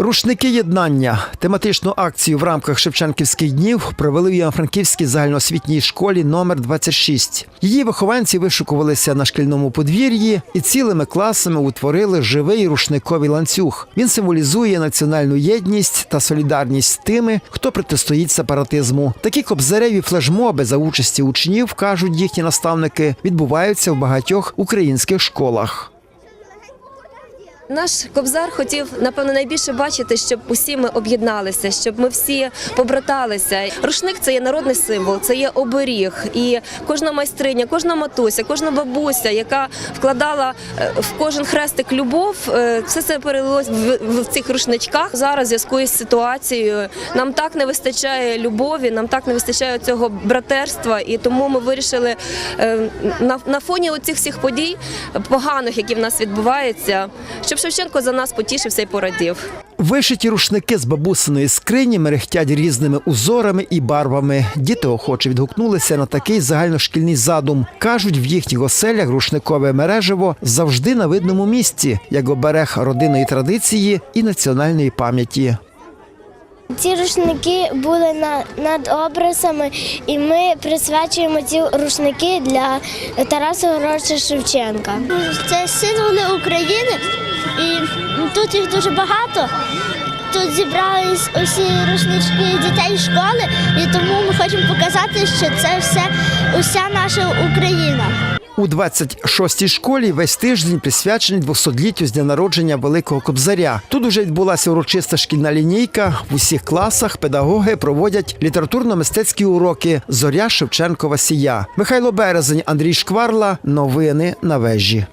Рушники єднання тематичну акцію в рамках Шевченківських днів провели в Івано-Франківській загальноосвітній школі номер 26. Її вихованці вишукувалися на шкільному подвір'ї і цілими класами утворили живий рушниковий ланцюг. Він символізує національну єдність та солідарність з тими, хто протистоїть сепаратизму. Такі кобзареві флешмоби за участі учнів, кажуть їхні наставники, відбуваються в багатьох українських школах. Наш кобзар хотів напевно найбільше бачити, щоб усі ми об'єдналися, щоб ми всі побраталися. Рушник це є народний символ, це є оберіг. І кожна майстриня, кожна матуся, кожна бабуся, яка вкладала е, в кожен хрестик любов, е, все це перелилось в, цих рушничках. Зараз в зв'язку із ситуацією нам так не вистачає любові, нам так не вистачає цього братерства, і тому ми вирішили е, на фоні оцих всіх подій поганих, які в нас відбуваються, щоб Шевченко за нас потішився і порадів. Вишиті рушники з бабусиної скрині мерехтять різними узорами і барвами. Діти охоче відгукнулися на такий загальношкільний задум. Кажуть, в їхніх оселях рушникове мережево завжди на видному місці, як оберег родинної традиції і національної пам'яті. Ці рушники були на, над образами, і ми присвячуємо ці рушники для Тараса Григоровича Шевченка. Це символи України, і тут їх дуже багато. Тут зібрались усі рушнички дітей школи, і тому ми хочемо показати, що це все уся наша Україна. У 26-й школі весь тиждень присвячений 200-літтю з дня народження Великого Кобзаря. Тут уже відбулася урочиста шкільна лінійка. В усіх класах педагоги проводять літературно-мистецькі уроки Зоря Шевченкова Сія. Михайло Березень, Андрій Шкварла. Новини на вежі.